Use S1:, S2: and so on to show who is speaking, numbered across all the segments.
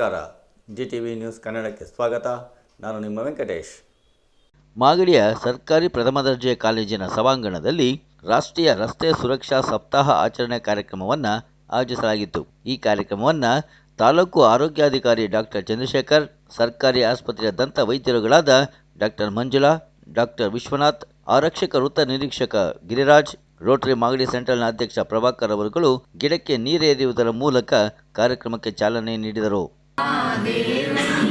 S1: ನಮಸ್ಕಾರ. G T V news ಕನ್ನಡಕ್ಕೆ ಸ್ವಾಗತ. ನಾನು ನಿಮ್ಮ ವೆಂಕಟೇಶ್.
S2: ಮಾಗಡಿಯ ಸರ್ಕಾರಿ ಪ್ರಥಮ ದರ್ಜೆ ಕಾಲೇಜಿನ ಸಭಾಂಗಣದಲ್ಲಿ ರಾಷ್ಟ್ರೀಯ ರಸ್ತೆ ಸುರಕ್ಷಾ ಸಪ್ತಾಹ ಆಚರಣೆ ಕಾರ್ಯಕ್ರಮವನ್ನು ಆಯೋಜಿಸಲಾಗಿತ್ತು. ಈ ಕಾರ್ಯಕ್ರಮವನ್ನು ತಾಲೂಕು ಆರೋಗ್ಯಾಧಿಕಾರಿ ಡಾಕ್ಟರ್ ಚಂದ್ರಶೇಖರ್, ಸರ್ಕಾರಿ ಆಸ್ಪತ್ರೆಯ ದಂತ ವೈದ್ಯರುಗಳಾದ ಡಾಕ್ಟರ್ ಮಂಜುಳಾ ಡಾಕ್ಟರ್ ವಿಶ್ವನಾಥ್, ಆರಕ್ಷಕ ವೃತ್ತ ನಿರೀಕ್ಷಕ ಗಿರಿರಾಜ್, ರೋಟರಿ ಮಾಗಡಿ ಸೆಂಟ್ರಲ್ನ ಅಧ್ಯಕ್ಷ ಪ್ರಭಾಕರ್ ಅವರುಗಳು ಗಿಡಕ್ಕೆ ನೀರೆರೆಯುವುದರ ಮೂಲಕ ಕಾರ್ಯಕ್ರಮಕ್ಕೆ ಚಾಲನೆ ನೀಡಿದರು.
S3: ദേവ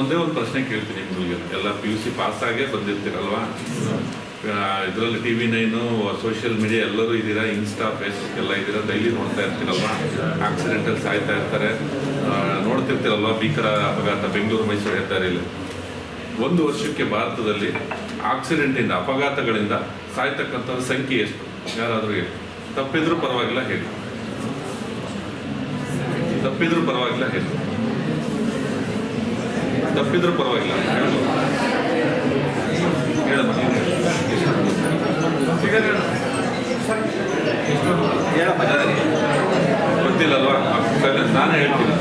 S4: ಒಂದೇ ಒಂದು ಪ್ರಶ್ನೆ ಕೇಳ್ತೀನಿ ನಿಮ್ಗೆ. ಎಲ್ಲ ಪಿ ಯು ಸಿ ಪಾಸ್ ಆಗೇ ಬಂದಿರ್ತೀರಲ್ವಾ? ಇದರಲ್ಲಿ T V nine social media ಎಲ್ಲರೂ ಇದ್ದೀರಾ? ಇನ್ಸ್ಟಾ ಫೇಸ್ಬುಕ್ ಎಲ್ಲ ಇದ್ದೀರಾ? ಡೈಲಿ ನೋಡ್ತಾ ಇರ್ತೀರಲ್ವಾ? ಆಕ್ಸಿಡೆಂಟಲ್ ಸಾಯ್ತಾ ಇರ್ತಾರೆ. ನೋಡ್ತಿರ್ತೀರಲ್ವ? ಭೀಕರ ಅಪಘಾತ, ಬೆಂಗಳೂರು, ಮೈಸೂರು ಹೆದ್ದಾರಿಯಲ್ಲಿ. ಒಂದು ವರ್ಷಕ್ಕೆ ಭಾರತದಲ್ಲಿ ಆಕ್ಸಿಡೆಂಟಿಂದ ಅಪಘಾತಗಳಿಂದ ಸಾಯ್ತಕ್ಕಂಥ ಸಂಖ್ಯೆ ಎಷ್ಟು? ಯಾರಾದರೂ ಹೇಳಿ. ತಪ್ಪಿದ್ರೂ ಪರವಾಗಿಲ್ಲ, ಹೇಳಿ. ತಪ್ಪಿದ್ರೂ ಪರವಾಗಿಲ್ಲ, ಹೇಳಿ. ತಪ್ಪಿದ್ರೂ ಪರವಾಗಿಲ್ಲ. ಹೇಳಮ್ಮ ಗೊತ್ತಿಲ್ಲಲ್ವಾ? ನಾನೇ ಹೇಳ್ತೀನಿ.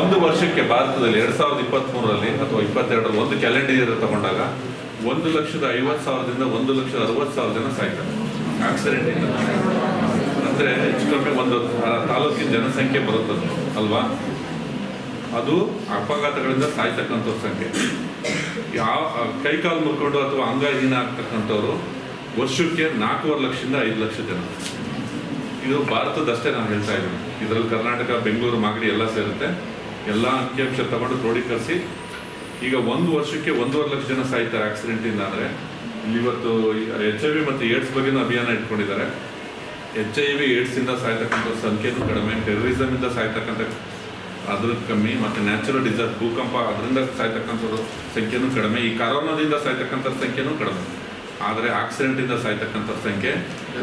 S4: ಒಂದು ವರ್ಷಕ್ಕೆ ಭಾರತದಲ್ಲಿ ಎರಡು ಸಾವಿರದ ಇಪ್ಪತ್ತ್ ಮೂರರಲ್ಲಿ ಅಥವಾ ಇಪ್ಪತ್ತೆರಡರಲ್ಲಿ ಒಂದು ಕ್ಯಾಲೆಂಡರ್ ಇಯರ್ ತಗೊಂಡಾಗ ಒಂದು ಲಕ್ಷದ ಐವತ್ತು ಸಾವಿರದಿಂದ ಒಂದು ಲಕ್ಷದ ಅರವತ್ತು ಸಾವಿರ ಜನ ಸಾಯ್ತಾರೆ ಆಕ್ಸಿಡೆಂಟ್ ಇಲ್ಲ. ಅಂದ್ರೆ ಹೆಚ್ಚು ಕಮ್ಮಿ ಒಂದು ತಾಲೂಕಿನ ಜನಸಂಖ್ಯೆ ಬರುತ್ತದೆ, ಅಲ್ವಾ? ಅದು ಅಪಘಾತಗಳಿಂದ ಸಾಯ್ತಕ್ಕಂಥ ಸಂಖ್ಯೆ. ಯಾವ ಕೈಕಾಲು ಮುರ್ಕೊಂಡು ಅಥವಾ ಅಂಗಹೀನ ಆಗ್ತಕ್ಕಂಥವ್ರು ವರ್ಷಕ್ಕೆ ನಾಲ್ಕೂವರೆ ಲಕ್ಷದಿಂದ ಐದು ಲಕ್ಷ ಜನ. ಇದು ಭಾರತದಷ್ಟೇ ನಾನು ಹೇಳ್ತಾ ಇದ್ದೀನಿ. ಇದರಲ್ಲಿ ಕರ್ನಾಟಕ, ಬೆಂಗಳೂರು, ಮಾಗಡಿ ಎಲ್ಲ ಸೇರುತ್ತೆ. ಎಲ್ಲ ಅಂಕಿಅಂಶ ತಗೊಂಡು ಕ್ರೋಢೀಕರಿಸಿ ಈಗ ಒಂದು ವರ್ಷಕ್ಕೆ ಒಂದೂವರೆ ಲಕ್ಷ ಜನ ಸಾಯ್ತಾರೆ ಆಕ್ಸಿಡೆಂಟಿಂದ ಅಂದರೆ. ಇವತ್ತು ಎಚ್ ಐ ವಿ ಮತ್ತು ಏಡ್ಸ್ ಬಗ್ಗೆನೂ ಅಭಿಯಾನ ಇಟ್ಕೊಂಡಿದ್ದಾರೆ. ಎಚ್ ಐ ವಿ ಏಡ್ಸಿಂದ ಸಾಯ್ತಕ್ಕಂಥ ಸಂಖ್ಯೆನೂ ಕಡಿಮೆ. ಟೆರರಿಸಮಿಂದ ಸಾಯ್ತಕ್ಕಂಥ ಅದ್ರ ಕಮ್ಮಿ, ಮತ್ತು ನ್ಯಾಚುರಲ್ ಡಿಸಾಸ್ಟರ್ ಭೂಕಂಪ, ಅದರಿಂದ ಸಾಯ್ತಕ್ಕಂಥದ್ದು ಸಂಖ್ಯೆನೂ ಕಡಿಮೆ. ಈ ಕರೋನಾದಿಂದ ಸಾಯ್ತಕ್ಕಂಥ ಸಂಖ್ಯೆನೂ ಕಡಿಮೆ. ಆದರೆ ಆಕ್ಸಿಡೆಂಟಿಂದ ಸಾಯ್ತಕ್ಕಂಥ ಸಂಖ್ಯೆ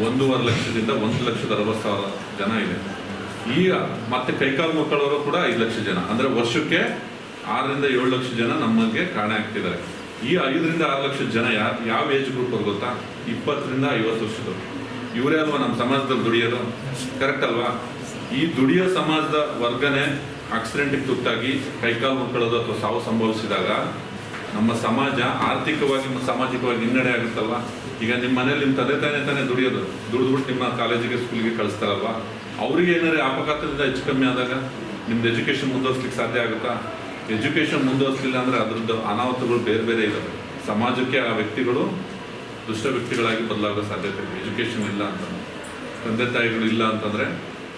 S4: ಒಂದೂವರೆ ಲಕ್ಷದಿಂದ ಒಂದು ಲಕ್ಷದ ಅರವತ್ತು ಸಾವಿರ ಜನ ಇದೆ. ಈ, ಮತ್ತೆ ಕೈಕಾಲು ಮಕ್ಕಳವರು ಕೂಡ ಐದು ಲಕ್ಷ ಜನ. ಅಂದರೆ ವರ್ಷಕ್ಕೆ ಆರರಿಂದ ಏಳು ಲಕ್ಷ ಜನ ನಮಗೆ ಕಾಣೆ ಆಗ್ತಿದ್ದಾರೆ. ಈ ಐದರಿಂದ ಆರು ಲಕ್ಷ ಜನ ಯಾರು, ಯಾವ ಏಜ್ ಗ್ರೂಪ್ ಅವ್ರು ಗೊತ್ತಾ? ಇಪ್ಪತ್ತರಿಂದ ಐವತ್ತು ವರ್ಷದವರು. ಇವರೇ ಅಲ್ವಾ ನಮ್ಮ ಸಮಾಜದಲ್ಲಿ ದುಡಿಯೋದು? ಕರೆಕ್ಟ್ ಅಲ್ವಾ? ಈ ದುಡಿಯೋ ಸಮಾಜದ ವರ್ಗನೇ ಆಕ್ಸಿಡೆಂಟಿಗೆ ತುತ್ತಾಗಿ ಕೈಕಾಲು ಮುಕ್ಕಳೋದು ಅಥವಾ ಸಾವು ಸಂಭವಿಸಿದಾಗ ನಮ್ಮ ಸಮಾಜ ಆರ್ಥಿಕವಾಗಿ ಸಾಮಾಜಿಕವಾಗಿ ಹಿನ್ನಡೆ ಆಗುತ್ತಲ್ವ? ಈಗ ನಿಮ್ಮ ಮನೇಲಿ ನಿಮ್ಮ ತಂದೆ ತಾನೇ ತಾನೇ ದುಡಿಯೋದು. ದುಡಿದ್ಬಿಟ್ಟು ನಿಮ್ಮ ಕಾಲೇಜಿಗೆ, ಸ್ಕೂಲಿಗೆ ಕಳಿಸ್ತಾರಲ್ವ? ಅವರಿಗೆ ಏನಾದ್ರೆ ಅಪಘಾತದಿಂದ ಹೆಚ್ಚು ಕಮ್ಮಿ ಆದಾಗ ನಿಮ್ದು ಎಜುಕೇಶನ್ ಮುಂದುವರ್ಸ್ಲಿಕ್ಕೆ ಸಾಧ್ಯ ಆಗುತ್ತಾ? ಎಜುಕೇಶನ್ ಮುಂದುವರಿಸಲಿಲ್ಲ ಅಂದರೆ ಅದ್ರದ್ದು ಅನಾಹುತಗಳು ಬೇರೆ ಬೇರೆ ಇದಾವೆ. ಸಮಾಜಕ್ಕೆ ಆ ವ್ಯಕ್ತಿಗಳು, ದುಷ್ಟ ವ್ಯಕ್ತಿಗಳಾಗಿ ಬದಲಾಗೋ ಸಾಧ್ಯತೆ ಇದೆ. ಎಜುಕೇಶನ್ ಇಲ್ಲ ಅಂತ ತಂದೆ ತಾಯಿಗಳು ಇಲ್ಲ ಅಂತಂದರೆ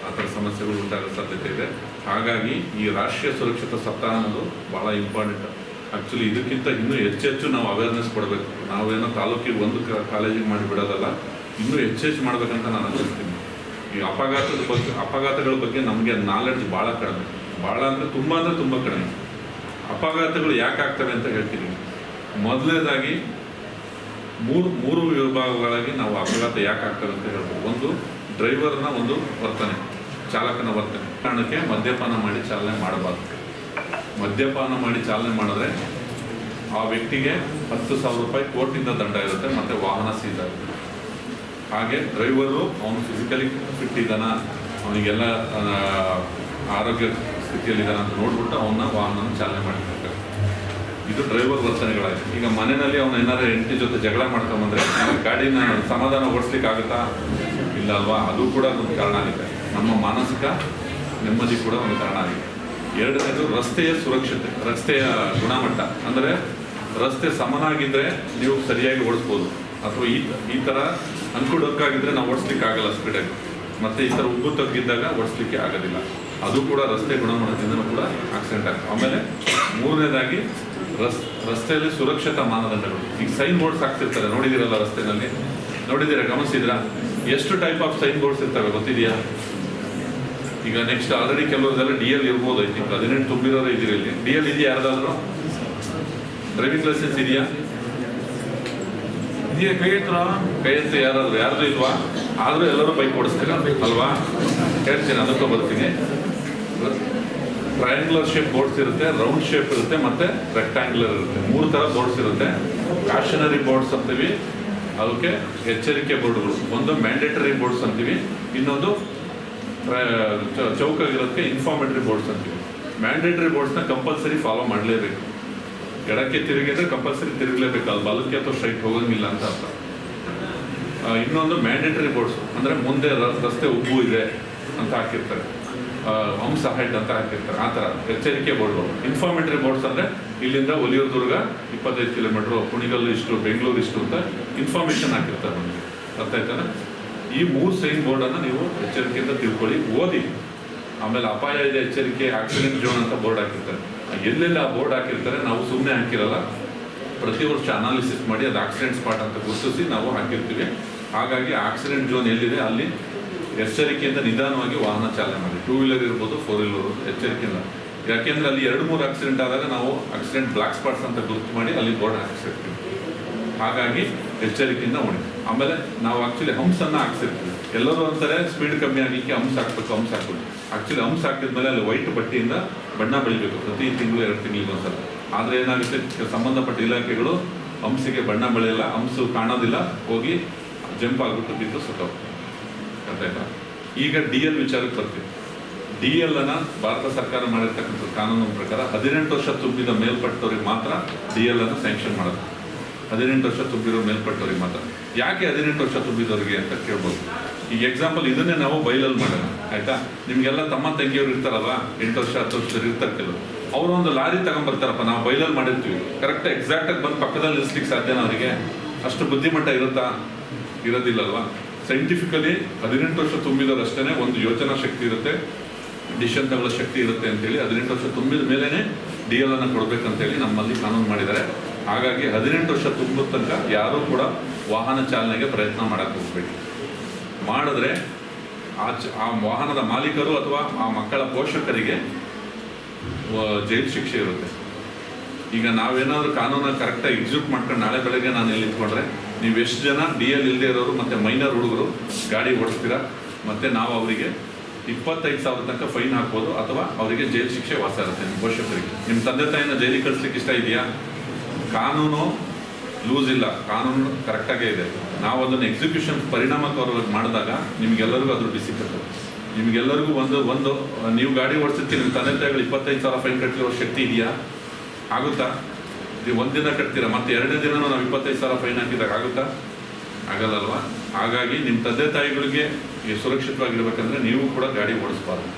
S4: ಆ ಥರ ಸಮಸ್ಯೆಗಳು ಉಂಟಾಗೋ ಸಾಧ್ಯತೆ ಇದೆ. ಹಾಗಾಗಿ ಈ ರಾಷ್ಟ್ರೀಯ ಸುರಕ್ಷತಾ ಸಪ್ತಾಹ ಅನ್ನೋದು ಭಾಳ ಇಂಪಾರ್ಟೆಂಟ್ ಆ್ಯಕ್ಚುಲಿ ಇದಕ್ಕಿಂತ ಇನ್ನೂ ಹೆಚ್ಚು ಹೆಚ್ಚು ನಾವು ಅವೇರ್ನೆಸ್ ಕೊಡಬೇಕು. ನಾವೇನೋ ತಾಲೂಕಿಗೆ ಒಂದು ಕಾಲೇಜಿಗೆ ಮಾಡಿಬಿಡೋದಲ್ಲ ಇನ್ನೂ ಹೆಚ್ಚು ಹೆಚ್ಚು ಮಾಡ್ಬೇಕಂತ ನಾನು ಅನಿಸ್ತೀನಿ. ಈ ಅಪಘಾತದ ಬಗ್ಗೆ, ಅಪಘಾತಗಳ ಬಗ್ಗೆ ನಮಗೆ ನಾಲೆಡ್ಜ್ ಭಾಳ ಕಡಿಮೆ. ಭಾಳ ಅಂದರೆ ತುಂಬ ಅಂದರೆ ತುಂಬ ಕಡಿಮೆ. ಅಪಘಾತಗಳು ಯಾಕೆ ಆಗ್ತವೆ ಅಂತ ಹೇಳ್ತೀನಿ. ಮೊದಲನೇದಾಗಿ ಮೂರು ಮೂರು ವಿಭಾಗಗಳಾಗಿ ನಾವು ಅಪಘಾತ ಯಾಕೆ ಆಗ್ತವೆ ಅಂತ ಹೇಳ್ಬೋದು. ಒಂದು ಡ್ರೈವರ್ನ ಒಂದು ವರ್ತನೆ, ಚಾಲಕನ ವರ್ತನೆ. ಕಾರಣಕ್ಕೆ ಮದ್ಯಪಾನ ಮಾಡಿ ಚಾಲನೆ ಮಾಡಬಾರ್ದು. ಮದ್ಯಪಾನ ಮಾಡಿ ಚಾಲನೆ ಮಾಡಿದ್ರೆ ಆ ವ್ಯಕ್ತಿಗೆ ಹತ್ತು ಸಾವಿರ ರೂಪಾಯಿ ಕೋರ್ಟಿಂದ ದಂಡ ಇರುತ್ತೆ, ಮತ್ತು ವಾಹನ ಆಗುತ್ತೆ. ಹಾಗೆ ಡ್ರೈವರು ಅವನು ಫಿಸಿಕಲಿ ಫಿಟ್ ಇದ್ದಾನ, ಅವನಿಗೆಲ್ಲ ಆರೋಗ್ಯ ಸ್ಥಿತಿಯಲ್ಲಿದ್ದಾನ ಅಂತ ನೋಡ್ಬಿಟ್ಟು ಅವನ್ನ ವಾಹನ ಚಾಲನೆ ಮಾಡಿರ್ತಾರೆ ಇದು ಡ್ರೈವರ್ ವರ್ತನೆಗಳಾಗಿದೆ ಈಗ ಮನೆಯಲ್ಲಿ ಅವನು ಏನಾದ್ರು ಹೆಂಡತಿ ಜೊತೆ ಜಗಳ ಮಾಡ್ಕೊಂಬಂದ್ರೆ ಗಾಡಿನ ಸಮಾಧಾನ ಓಡಿಸ್ಲಿಕ್ಕೆ ಆಗುತ್ತಾ ಇಲ್ಲ ಅಲ್ವಾ? ಅದು ಕೂಡ ಒಂದು ಕಾರಣ ಆಗುತ್ತೆ ನಮ್ಮ ಮಾನಸಿಕ ನೆಮ್ಮದಿ ಕೂಡ ಒಂದು ಕಾರಣ ಆಗಿದೆ. ಎರಡನೇದು ರಸ್ತೆಯ ಸುರಕ್ಷತೆ, ರಸ್ತೆಯ ಗುಣಮಟ್ಟ. ಅಂದರೆ ರಸ್ತೆ ಸಮನಾಗಿದ್ದರೆ ನೀವು ಸರಿಯಾಗಿ ಓಡಿಸ್ಬೋದು. ಅಥವಾ ಈ ಈ ಥರ ಅನ್ಕೂಲಕ್ಕಾಗಿದ್ದರೆ ನಾವು ಓಡಿಸ್ಲಿಕ್ಕೆ ಆಗಲ್ಲ ಸ್ಪೀಡಾಗಿ ಮತ್ತೆ ಈ ಥರ ಉಬ್ಬು ತಗ್ಗಿದ್ದಾಗ ಓಡಿಸ್ಲಿಕ್ಕೆ ಆಗೋದಿಲ್ಲ. ಅದು ಕೂಡ ರಸ್ತೆ ಗುಣಮಟ್ಟದಿಂದ ಕೂಡ ಆಕ್ಸಿಡೆಂಟ್ ಆಗ್ತದೆ ಆಮೇಲೆ ಮೂರನೇದಾಗಿ ರಸ್, ರಸ್ತೆಯಲ್ಲಿ ಸುರಕ್ಷತಾ ಮಾನದಂಡಗಳು. ಈಗ ಸೈನ್ ಬೋರ್ಡ್ಸ್ ಹಾಕ್ತಿರ್ತಾರೆ. ನೋಡಿದಿರಲ್ಲ ರಸ್ತೆನಲ್ಲಿ? ನೋಡಿದ್ದೀರಾ? ಗಮನಿಸಿದ್ರಾ ಎಷ್ಟು ಟೈಪ್ ಆಫ್ ಸೈನ್ ಬೋರ್ಡ್ಸ್ ಇರ್ತವೆ ಗೊತ್ತಿದೆಯಾ? ಈಗ ನೆಕ್ಸ್ಟ್ ಆಲ್ರೆಡಿ ಕೆಲವರದೆಲ್ಲ ಡಿ ಎಲ್ ಇರ್ಬೋದು ಐ ತಿಂಕ್ ಹದಿನೆಂಟು ತುಂಬಿರೋರು ಇದ್ದೀರಿ ಇಲ್ಲಿ. ಡಿ ಎಲ್ ಇದೆಯಾ ಯಾರ್ದಾದ್ರು? ಡ್ರೈವಿಂಗ್ ಲೈಸೆನ್ಸ್ ಇದೆಯಾ?
S5: ಇದೆಯಾ ಕೈ ಹತ್ರ
S4: ಕೈ ಹತ್ರ ಯಾರಾದ್ರು ಯಾರ್ದು ಇಲ್ವಾ? ಆದರೂ ಎಲ್ಲರೂ ಬೈಕ್ ಓಡಿಸ್ತೀರಾ? ಅಲ್ವಾ? ಹೇಳ್ತೀನಿ ಅದಕ್ಕೂ ಬರ್ತೀನಿ. ಟ್ರಯಾಂಗ್ಯುಲರ್ ಶೇಪ್ ಬೋರ್ಡ್ಸ್ ಇರುತ್ತೆ ರೌಂಡ್ ಶೇಪ್ ಇರುತ್ತೆ ಮತ್ತು ರೆಕ್ಟ್ಯಾಂಗ್ಯುಲರ್ ಇರುತ್ತೆ. ಮೂರು ಥರ ಬೋರ್ಡ್ಸ್ ಇರುತ್ತೆ. ಕಾಷನರಿ ಬೋರ್ಡ್ಸ್ ಅಂತೀವಿ. ಅದಕ್ಕೆ ಎಚ್ಚರಿಕೆ ಬೋರ್ಡ್ಗಳು ಒಂದು ಮ್ಯಾಂಡೇಟರಿ ಬೋರ್ಡ್ಸ್ ಅಂತೀವಿ. ಇನ್ನೊಂದು ಚೌಕಾಗಿರೋದಕ್ಕೆ ಇನ್ಫಾರ್ಮೇಟರಿ ಬೋರ್ಡ್ಸ್ ಅಂತೀವಿ ಮ್ಯಾಂಡೇಟರಿ ಬೋರ್ಡ್ಸ್ನ ಕಂಪಲ್ಸರಿ ಫಾಲೋ ಮಾಡಲೇಬೇಕು. ಎಡಕ್ಕೆ ತಿರುಗಿದ್ರೆ ಕಂಪಲ್ಸರಿ ತಿರುಗಲೇಬೇಕು ಅದು ಬಲಕ್ಕೆ ಅಥವಾ ಸ್ಟ್ರೈಟ್ ಹೋಗೋಂಗಿಲ್ಲ ಅಂತ ಅರ್ಥ. ಇನ್ನೊಂದು ಮ್ಯಾಂಡೇಟರಿ ಬೋರ್ಡ್ಸ್ ಅಂದರೆ ಮುಂದೆ ರಸ್ತೆ ಉಬ್ಬು ಇದೆ ಅಂತ ಹಾಕಿರ್ತಾರೆ. ಹಂಸ ಹೆಡ್ ಅಂತ ಹಾಕಿರ್ತಾರೆ. ಆ ಥರ ಎಚ್ಚರಿಕೆ ಬೋರ್ಡ್ಗಳು ಇನ್ಫಾರ್ಮೇಟರಿ ಬೋರ್ಡ್ಸ್ ಅಂದರೆ ಇಲ್ಲಿಂದ ಒಲಿಯೂರು ದುರ್ಗ ಇಪ್ಪತ್ತೈದು ಕಿಲೋಮೀಟ್ರು ಕುಣಿಗಲ್ಲು ಇಷ್ಟು, ಬೆಂಗಳೂರು ಇಷ್ಟು ಅಂತ ಇನ್ಫಾರ್ಮೇಷನ್ ಹಾಕಿರ್ತಾರೆ ನಮಗೆ. ಅರ್ಥ ಆಯ್ತಾನ? ಈ ಮೂರು ಸೈನ್ ಬೋರ್ಡನ್ನು ನೀವು ಎಚ್ಚರಿಕೆಯಿಂದ ತಿಳ್ಕೊಳ್ಳಿ, ಓದಿ. ಆಮೇಲೆ ಅಪಾಯ ಇದೆ, ಎಚ್ಚರಿಕೆ, ಆಕ್ಸಿಡೆಂಟ್ ಜೋನ್ ಅಂತ ಬೋರ್ಡ್ ಹಾಕಿರ್ತಾರೆ. ಎಲ್ಲೆಲ್ಲಿ ಆ ಬೋರ್ಡ್ ಹಾಕಿರ್ತಾರೆ ನಾವು ಸುಮ್ಮನೆ ಹಾಕಿರಲ್ಲ. ಪ್ರತಿ ವರ್ಷ ಅನಾಲಿಸಿಸ್ ಮಾಡಿ ಅದು ಆಕ್ಸಿಡೆಂಟ್ ಸ್ಪಾಟ್ ಅಂತ ಗುರುತಿಸಿ ನಾವು ಹಾಕಿರ್ತೀವಿ. ಹಾಗಾಗಿ ಆಕ್ಸಿಡೆಂಟ್ ಜೋನ್ ಎಲ್ಲಿದೆ ಅಲ್ಲಿ ಎಚ್ಚರಿಕೆಯಿಂದ ನಿಧಾನವಾಗಿ ವಾಹನ ಚಾಲನೆ ಮಾಡಿ. ಟೂ ವೀಲರ್ ಇರ್ಬೋದು ಫೋರ್ ವೀಲರ್ ಎಚ್ಚರಿಕೆಯಿಂದ. ಯಾಕೆಂದ್ರೆ ಅಲ್ಲಿ ಎರಡು ಮೂರು ಆಕ್ಸಿಡೆಂಟ್ ಆದಾಗ ನಾವು ಆಕ್ಸಿಡೆಂಟ್ ಬ್ಲಾಕ್ ಸ್ಪಾಟ್ಸ್ ಅಂತ ಗುರುತು ಮಾಡಿ ಅಲ್ಲಿ ಬೋರ್ಡ್ ಹಾಕಿಸಿರ್ತೀವಿ. ಹಾಗಾಗಿ ಎಚ್ಚರಿಕೆಯಿಂದ ಉಳಿ ಆಮೇಲೆ ನಾವು ಆಕ್ಚುಲಿ ಹಂಸನ್ನ ಹಾಕ್ಸಿರ್ತೀವಿ. ಎಲ್ಲರೂ ಅಂತಾರೆ ಸ್ಪೀಡ್ ಕಮ್ಮಿ ಆಗಲಿಕ್ಕೆ ಹಂಸ ಹಾಕ್ಬೇಕು ಹಂಸ ಹಾಕ್ಬೇಕು. ಆಕ್ಚುಲಿ ಹಂಸ ಹಾಕಿದ್ಮೇಲೆ ಅಲ್ಲಿ ವೈಟ್ ಬಟ್ಟೆಯಿಂದ ಬಣ್ಣ ಬೆಳಿಬೇಕು. ಪ್ರತಿ ತಿಂಗಳು ಎರಡು ತಿಂಗಳಿಗೆ ಒಂದ್ಸಲ. ಆದರೆ ಏನಾಗುತ್ತೆ? ಸಂಬಂಧಪಟ್ಟ ಇಲಾಖೆಗಳು ಹಂಸಿಗೆ ಬಣ್ಣ ಬೆಳೆಯಲ್ಲ, ಹಂಸು ಕಾಣೋದಿಲ್ಲ, ಹೋಗಿ ಜಂಪ್ ಆಗಿಬಿಟ್ಟು ಬಿದ್ದು ಸುಖ ಆಯ್ತಾ? ಈಗ ಡಿ ಎಲ್ ವಿಚಾರಕ್ಕೆ ಬರ್ತೀವಿ. ಡಿ ಎಲ್ ಅನ್ನ ಭಾರತ ಸರ್ಕಾರ ಮಾಡಿರ್ತಕ್ಕಂಥ ಕಾನೂನು ಪ್ರಕಾರ ಹದಿನೆಂಟು ವರ್ಷ ತುಂಬಿದ ಮೇಲ್ಪಟ್ಟವರಿಗೆ ಮಾತ್ರ ಡಿ ಎಲ್ ಅನ್ನು ಸ್ಯಾಂಕ್ಷನ್ ಮಾಡೋದು. ಹದಿನೆಂಟು ವರ್ಷ ತುಂಬಿರೋ ಮೇಲ್ಪಟ್ಟವ್ರಿಗೆ ಮಾತ್ರ. ಯಾಕೆ ಹದಿನೆಂಟು ವರ್ಷ ತುಂಬಿದವ್ರಿಗೆ ಅಂತ ಕೇಳ್ಬೋದು. ಈಗ ಎಕ್ಸಾಂಪಲ್ ಇದನ್ನೇ ನಾವು ಬೈಲಲ್ಲಿ ಮಾಡೋಣ, ಆಯಿತಾ? ನಿಮಗೆಲ್ಲ ತಮ್ಮ ತಂಗಿಯವರು ಇರ್ತಾರಲ್ವಾ? ಎಂಟು ವರ್ಷ, ಹತ್ತು ವರ್ಷದವ್ರು ಇರ್ತಾರೆ ಕೆಲವು ಅವರು ಒಂದು ಲಾರಿ ತಗೊಂಡ್ಬರ್ತಾರಪ್ಪ ನಾವು ಬೈಲಲ್ಲಿ ಮಾಡಿರ್ತೀವಿ. ಕರೆಕ್ಟ್ ಎಕ್ಸಾಕ್ಟಾಗಿ ಬಂದು ಪಕ್ಕದಲ್ಲಿ ನಿಲ್ಲಿಸ್ಲಿಕ್ಕೆ ಸಾಧ್ಯನ ಅವರಿಗೆ? ಅಷ್ಟು ಬುದ್ಧಿಮಟ್ಟ ಇರುತ್ತಾ? ಇರೋದಿಲ್ಲಲ್ವಾ? ಸೈಂಟಿಫಿಕಲಿ ಹದಿನೆಂಟು ವರ್ಷ ತುಂಬಿದವರಷ್ಟೇ ಒಂದು ಯೋಚನಾ ಶಕ್ತಿ ಇರುತ್ತೆ ಡಿಸಿಷನ್ ತಗೊಳ್ಳೋ ಶಕ್ತಿ ಇರುತ್ತೆ ಅಂತೇಳಿ ಹದಿನೆಂಟು ವರ್ಷ ತುಂಬಿದ ಮೇಲೇ ಡಿ ಎಲ್ ಅನ್ನು ಕೊಡಬೇಕಂತೇಳಿ ನಮ್ಮಲ್ಲಿ ಕಾನೂನು ಮಾಡಿದ್ದಾರೆ. ಹಾಗಾಗಿ ಹದಿನೆಂಟು ವರ್ಷ ತುಂಬಿದ ತನಕ ಯಾರೂ ಕೂಡ ವಾಹನ ಚಾಲನೆಗೆ ಪ್ರಯತ್ನ ಮಾಡಕ್ಕೆ ಹೋಗ್ಬೇಕು ಮಾಡಿದ್ರೆ ಆ ಚ- ಆ ವಾಹನದ ಮಾಲೀಕರು ಅಥವಾ ಆ ಮಕ್ಕಳ ಪೋಷಕರಿಗೆ ಜೈಲು ಶಿಕ್ಷೆ ಇರುತ್ತೆ. ಈಗ ನಾವೇನಾದರೂ ಕಾನೂನ ಕರೆಕ್ಟಾಗಿ ಎಕ್ಸಿಕ್ಯೂಟ್ ಮಾಡ್ಕೊಂಡು ನಾಳೆ ಬೆಳಗ್ಗೆ ನಾನು ಇಲ್ಲಿ ಇಟ್ಕೊಂಡ್ರೆ ನೀವು ಎಷ್ಟು ಜನ ಡಿ ಎಲ್ ಇಲ್ಲದೆ ಇರೋರು ಮತ್ತು ಮೈನರ್ ಹುಡುಗರು ಗಾಡಿ ಓಡಿಸ್ತೀರಾ? ಮತ್ತು ನಾವು ಅವರಿಗೆ ಇಪ್ಪತ್ತೈದು ಸಾವಿರ ತನಕ ಫೈನ್ ಹಾಕ್ಬೋದು ಅಥವಾ ಅವರಿಗೆ ಜೈಲು ಶಿಕ್ಷೆ ವಾಸ ಇರುತ್ತೆ ನಿಮ್ಮ ಪೋಷಕರಿಗೆ. ನಿಮ್ಮ ತಂದೆ ತಾಯಿನ ಜೈಲಿಗೆ ಕಳಿಸ್ಲಿಕ್ಕೆ ಇಷ್ಟ ಇದೆಯಾ? ಕಾನೂನು ಲೂಸ್ ಇಲ್ಲ. ಕಾನೂನು ಕರೆಕ್ಟಾಗೇ ಇದೆ. ನಾವು ಅದನ್ನು ಎಕ್ಸಿಕ್ಯೂಷನ್ ಪರಿಣಾಮಕಾರವಾಗಿ ಮಾಡಿದಾಗ ನಿಮಗೆಲ್ಲರಿಗೂ ಅದ್ರ ಡಿಸಿಪ್ಲಿನ್ ನಿಮಗೆಲ್ಲರಿಗೂ ಒಂದು ಒಂದು, ನೀವು ಗಾಡಿ ಓಡಿಸಿರ್ತೀರಿ ನಿಮ್ಮ ತಂದೆ ತಾಯಿಗಳು ಇಪ್ಪತ್ತೈದು ಸಾವಿರ ಫೈನ್ ಕಟ್ಟಿರೋ ಶಕ್ತಿ ಇದೆಯಾ? ಆಗುತ್ತಾ? ನೀವು ಒಂದಿನ ಕಟ್ತೀರಾ? ಮತ್ತೆ ಎರಡನೇ ದಿನ ನಾವು ಇಪ್ಪತ್ತೈದು ಸಾವಿರ ಫೈನ್ ಹಾಕಿದಾಗ ಆಗುತ್ತಾ? ಆಗಲ್ಲಲ್ವಾ? ಹಾಗಾಗಿ ನಿಮ್ಮ ತಂದೆ ತಾಯಿಗಳಿಗೆ ಸುರಕ್ಷಿತವಾಗಿರ್ಬೇಕಂದ್ರೆ ನೀವು ಕೂಡ ಗಾಡಿ ಓಡಿಸ್ಬಾರ್ದು.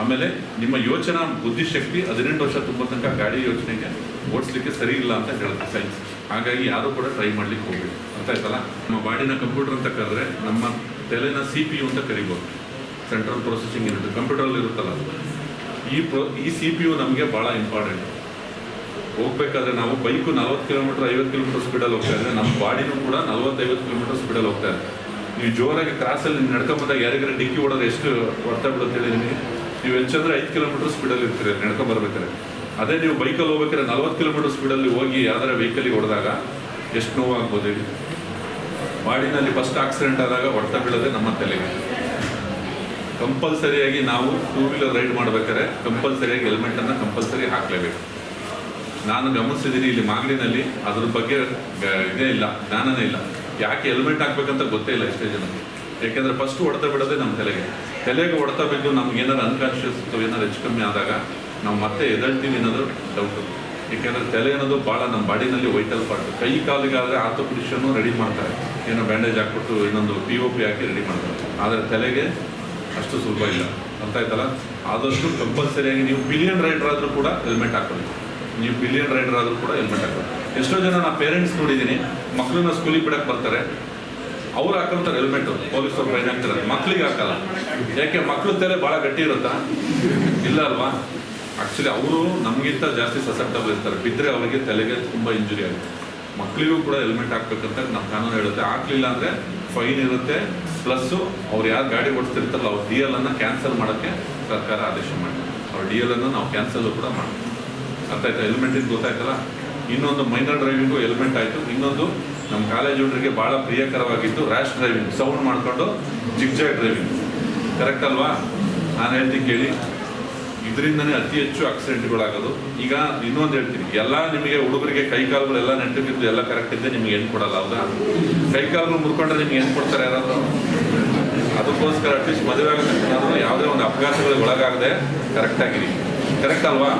S4: ಆಮೇಲೆ ನಿಮ್ಮ ಯೋಚನಾ ಬುದ್ಧಿಶಕ್ತಿ ಹದಿನೆಂಟು ವರ್ಷ ತುಂಬ ತನಕ ಗಾಡಿ ಯೋಚನೆಗೆ ಓಡಿಸ್ಲಿಕ್ಕೆ ಸರಿ ಇಲ್ಲ ಅಂತ ಹೇಳುತ್ತೆ ಸೈನ್ಸ್ ಹಾಗಾಗಿ ಯಾರು ಕೂಡ ಟ್ರೈ ಮಾಡ್ಲಿಕ್ಕೆ ಹೋಗ್ಬೇಕು ಅರ್ಥ ಆಯ್ತಲ್ಲ ನಮ್ಮ ಬಾಡಿನ ಕಂಪ್ಯೂಟರ್ ಅಂತ ಕರೆದ್ರೆ ನಮ್ಮ ತಲೆನ ಸಿ ಪಿ ಯು ಅಂತ ಕರಿಬೋದು. ಸೆಂಟ್ರಲ್ ಪ್ರೊಸೆಸಿಂಗ್ ಯೂನಿಟ್ ಕಂಪ್ಯೂಟರಲ್ಲಿ ಇರುತ್ತಲ್ಲ ಅದು. ಈ ಪ್ರೊ ಈ ಸಿ ಪಿ ಯು ನಮಗೆ ಭಾಳ ಇಂಪಾರ್ಟೆಂಟ್ ಹೋಗ್ಬೇಕಾದ್ರೆ ನಾವು ಬೈಕು ನಲ್ವತ್ತು ಕಿಲೋಮೀಟರ್ ಐವತ್ತು ಕಿಲೋಮೀಟರ್ ಸ್ಪೀಡಲ್ಲಿ ಹೋಗ್ತಾ ಇದ್ರೆ ನಮ್ಮ ಬಾಡಿನೂ ಕೂಡ ನಲ್ವತ್ತೈವತ್ತು ಕಿಲೋಮೀಟರ್ ಸ್ಪೀಡಲ್ಲಿ ಹೋಗ್ತಾ ಇದೆ ನೀವು ಜೋರಾಗಿ ಕ್ರಾಸಲ್ಲಿ ನಡ್ಕೊಂಬಂದಾಗ ಯಾರಿಗಾರ ಡಿಕ್ಕಿ ಓಡೋದು ಎಷ್ಟು ಹೊಡ್ತಾ ಬಿಡುತ್ತೆ ಹೇಳಿ ನಿಮಗೆ? ನೀವು ಹೆಚ್ಚಂದ್ರೆ ಐದು ಕಿಲೋಮೀಟರ್ ಸ್ಪೀಡಲ್ಲಿ ಇರ್ತೀರಿ, ನಡ್ಕೊಂಡ್ ಬರ್ಬೇಕಾದ್ರೆ. ಅದೇ ನೀವು ಬೈಕಲ್ಲಿ ಹೋಗ್ಬೇಕಾದ್ರೆ ನಲ್ವತ್ತು ಕಿಲೋಮೀಟರ್ ಸ್ಪೀಡಲ್ಲಿ ಹೋಗಿ ಯಾವ್ದಾರ ವೆಹಿಕಲಿಗೆ ಹೊಡೆದಾಗ ಎಷ್ಟು ನೋವಾಗ್ಬೋದು ಹೇಳಿ? ಬಾಡಿನಲ್ಲಿ ಫಸ್ಟ್ ಆಕ್ಸಿಡೆಂಟ್ ಆದಾಗ ಹೊಡೆತ ಬೀಳೋದೇ ನಮ್ಮ ತಲೆಗೆ. ಕಂಪಲ್ಸರಿಯಾಗಿ ನಾವು ಟೂ ವೀಲರ್ ರೈಡ್ ಮಾಡ್ಬೇಕಾದ್ರೆ ಕಂಪಲ್ಸರಿಯಾಗಿ ಹೆಲ್ಮೆಟನ್ನು ಕಂಪಲ್ಸರಿ ಹಾಕಲೇಬೇಕು. ನಾನು ಗಮನಿಸಿದ್ದೀನಿ ಇಲ್ಲಿ ಮಾಗಡಿನಲ್ಲಿ, ಅದ್ರ ಬಗ್ಗೆ ಇದೇ ಇಲ್ಲ, ಜ್ಞಾನನೇ ಇಲ್ಲ. ಯಾಕೆ ಹೆಲ್ಮೆಟ್ ಹಾಕ್ಬೇಕಂತ ಗೊತ್ತೇ ಇಲ್ಲ ಎಷ್ಟೇ ಜನಕ್ಕೆ. ಯಾಕೆಂದರೆ ಫಸ್ಟ್ ಹೊಡೆತ ಬಿಡೋದೇ ನಮ್ಮ ತಲೆಗೆ. ತಲೆಗೆ ಹೊಡೆತ ಬಿದ್ದು ನಮ್ಗೆ ಏನಾದ್ರು ಅನ್ಕಾನ್ಶಿಯಸ್ ಏನಾದ್ರು ಹೆಚ್ಚು ಕಮ್ಮಿ ಆದಾಗ ನಾವು ಮತ್ತೆ ಎದಳ್ತೀವಿ ಅನ್ನೋದು ಡೌಟು ಏಕೆಂದ್ರೆ ತಲೆ ಅನ್ನೋದು ಭಾಳ ನಮ್ಮ ಬಾಡಿನಲ್ಲಿ ವೈಟಲ್ ಪಾರ್ಟ್ ಕೈ ಕಾಲಿಗಾದರೆ ಆರ್ಥೋಪಿಡಿಷನ್ನು ರೆಡಿ ಮಾಡ್ತಾರೆ. ಏನೋ ಬ್ಯಾಂಡೇಜ್ ಹಾಕ್ಬಿಟ್ಟು ಇನ್ನೊಂದು ಪಿ ಒ ಪಿ ಹಾಕಿ ರೆಡಿ ಮಾಡ್ತಾರೆ. ಆದರೆ ತಲೆಗೆ ಅಷ್ಟು ಸುಲಭ ಇಲ್ಲ. ಅರ್ಥ ಆಯ್ತಲ್ಲ ಆದಷ್ಟು ಕಂಪಲ್ಸರಿಯಾಗಿ ನೀವು ಬಿಲಿಯನ್ ರೈಡರ್ ಆದರೂ ಕೂಡ ಹೆಲ್ಮೆಟ್ ಹಾಕೊಳ್ಳಿ. ನೀವು ಬಿಲಿಯನ್ ರೈಡರ್ ಆದರೂ ಕೂಡ ಹೆಲ್ಮೆಟ್ ಹಾಕೊಳ್ಳಿ. ಎಷ್ಟೋ ಜನ ನಾ ಪೇರೆಂಟ್ಸ್ ನೋಡಿದ್ದೀನಿ ಮಕ್ಕಳನ್ನ ಸ್ಕೂಲಿಗೆ ಬಿಡಕ್ಕೆ ಬರ್ತಾರೆ. ಅವ್ರು ಹಾಕೊಂತಾರೆ ಹೆಲ್ಮೆಟ್ ಪೊಲೀಸರು ಟ್ರೈನ್ ಹಾಕ್ತಾರೆ ಮಕ್ಳಿಗೆ ಹಾಕಲ್ಲ. ಯಾಕೆ ಮಕ್ಳ ತಲೆ ಭಾಳ ಗಟ್ಟಿ ಇರುತ್ತಾ? ಇಲ್ಲ ಅಲ್ವಾ? ಆಕ್ಚುಲಿ ಅವರು ನಮಗಿಂತ ಜಾಸ್ತಿ ಸಸೆಪ್ಟಬಲ್ ಇರ್ತಾರೆ. ಬಿದ್ದರೆ ಅವರಿಗೆ ತಲೆಗೆ ತುಂಬ ಇಂಜುರಿ ಆಗುತ್ತೆ. ಮಕ್ಕಳಿಗೂ ಕೂಡ ಹೆಲ್ಮೆಟ್ ಹಾಕ್ಬೇಕಂತ ನಮ್ಮ ಕಾನೂನು ಹೇಳುತ್ತೆ. ಹಾಕ್ಲಿಲ್ಲ ಅಂದರೆ ಫೈನ್ ಇರುತ್ತೆ. ಪ್ಲಸ್ಸು ಅವ್ರು ಯಾರು ಗಾಡಿ ಓಡಿಸ್ತಿರ್ತಾರಲ್ಲ, ಅವ್ರ ಡಿ ಎಲ್ ಅನ್ನು ಕ್ಯಾನ್ಸಲ್ ಮಾಡೋಕ್ಕೆ ಸರ್ಕಾರ ಆದೇಶ ಮಾಡಿ ಅವ್ರ ಡಿ ಎಲ್ ಅನ್ನು ನಾವು ಕ್ಯಾನ್ಸಲ್ ಕೂಡ ಮಾಡ್ತೀವಿ. ಅರ್ಥ ಆಯ್ತಾ? ಹೆಲ್ಮೆಟ್ ಇದು ಗೊತ್ತಾಯ್ತಲ್ಲ? ಇನ್ನೊಂದು ಮೈನರ್ ಡ್ರೈವಿಂಗು ಹೆಲ್ಮೆಟ್ ಆಯಿತು. ಇನ್ನೊಂದು ನಮ್ಮ ಕಾಲೇಜ್ ಹುಡುಗರಿಗೆ ಭಾಳ ಪ್ರಿಯಕರವಾಗಿತ್ತು ರ್ಯಾಶ್ ಡ್ರೈವಿಂಗ್ ಸೌಂಡ್ ಮಾಡಿಕೊಂಡು ಜಿಗ್ಜಾಗ್ ಡ್ರೈವಿಂಗ್ ಕರೆಕ್ಟ್ ಅಲ್ವಾ? ನಾನು ಹೇಳ್ತೀನಿ ಕೇಳಿ. ಇದರಿಂದನೇ ಅತಿ ಹೆಚ್ಚು ಆಕ್ಸಿಡೆಂಟ್ಗಳಾಗೋದು ಈಗ ಇನ್ನೊಂದು ಹೇಳ್ತೀನಿ. ಎಲ್ಲ ನಿಮಗೆ ಹುಡುಗರಿಗೆ ಕೈ ಕಾಲುಗಳು ಎಲ್ಲ ಕರೆಕ್ಟ್ ಇದ್ದೆ ನಿಮ್ಗೆ ಏನು ಕೊಡಲ್ಲ, ಹೌದಾ? ಕೈ ಕಾಲುಗಳು ಮುರ್ಕೊಂಡ್ರೆ ನಿಮ್ಗೆ ಏನು ಕೊಡ್ತಾರೆ ಯಾರಾದರೂ? ಅದಕ್ಕೋಸ್ಕರ ಅಟ್ಲೀಸ್ಟ್ ಮದುವೆ ಆಗೋದಕ್ಕೆ ಯಾವುದೇ ಒಂದು ಅಪಘಾತಗಳಿಗೆ ಒಳಗಾಗದೆ ಕರೆಕ್ಟ್ ಆಗಿರಿ. ಕರೆಕ್ಟ್ ಅಲ್ವಾ?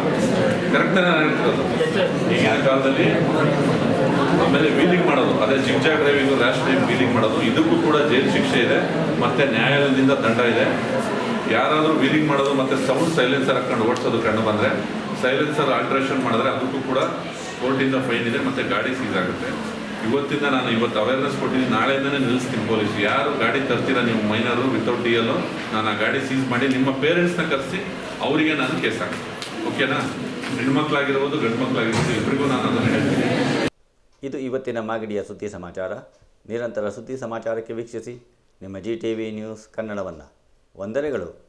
S4: ಕರೆಕ್ಟ್ ನಾನು ಹೇಳ್ತಿರೋದು? ಈಗಿನ ಕಾಲದಲ್ಲಿ ಆಮೇಲೆ ವೀಲಿಂಗ್ ಮಾಡೋದು. ಅದೇ zigzag driving rash driving wheeling ಮಾಡೋದು. ಇದಕ್ಕೂ ಕೂಡ ಜೈಲು ಶಿಕ್ಷೆ ಇದೆ. ಮತ್ತೆ ನ್ಯಾಯಾಲಯದಿಂದ ದಂಡ ಇದೆ. ಯಾರಾದರೂ ವೀಲಿಂಗ್ ಮಾಡೋದು ಮತ್ತೆ ಸೌಂಡ್ ಸೈಲೆನ್ಸರ್ ಹಾಕೊಂಡು ಓಡಿಸೋದು ಕಂಡು ಬಂದರೆ ಸೈಲೆನ್ಸರ್ ಆಲ್ಟ್ರೇಷನ್ ಮಾಡಿದ್ರೆ ಅದಕ್ಕೂ ಕೂಡ ಕೋರ್ಟಿಂದ ಫೈನ್ ಇದೆ ಮತ್ತೆ ಗಾಡಿ ಸೀಸ್ ಆಗುತ್ತೆ. ಇವತ್ತಿಂದ ನಾನು ಇವತ್ತು ಅವೇರ್ನೆಸ್ ಕೊಟ್ಟಿದ್ದೀನಿ. ನಾಳೆಯಿಂದನೇ ನಿಲ್ಲಿಸ್ತೀನಿ ಪೊಲೀಸ್. ಯಾರು ಗಾಡಿ ತರ್ತೀರಾ ನೀವು ಮೈನರು ವಿತೌಟ್ ಡಿ ಎಲ್ಲು ನಾನು ಆ ಗಾಡಿ ಸೀಸ್ ಮಾಡಿ ನಿಮ್ಮ ಪೇರೆಂಟ್ಸ್ನ ಕರೆಸಿ ಅವರಿಗೆ ನಾನು ಕೇಸ್ ಹಾಕ್ತೀನಿ. ಓಕೆನಾ ಹೆಣ್ಮಕ್ಳಾಗಿರ್ಬೋದು ಗಂಡು ಮಕ್ಕಳಾಗಿರ್ಬೋದು ಇಬ್ಬರಿಗೂ ನಾನು ಅದನ್ನು ಹೇಳ್ತೀನಿ.
S1: ಇದು ಇವತ್ತಿನ ಮಾಗಡಿಯ ಸುದ್ದಿ ಸಮಾಚಾರ. ನಿರಂತರ ಸುದ್ದಿ ಸಮಾಚಾರಕ್ಕೆ ವೀಕ್ಷಿಸಿ. ನಿಮ್ಮ ಜಿ ಟಿ ವಿ ನ್ಯೂಸ್ ಕನ್ನಡವನ್ನು. ವಂದನೆಗಳು.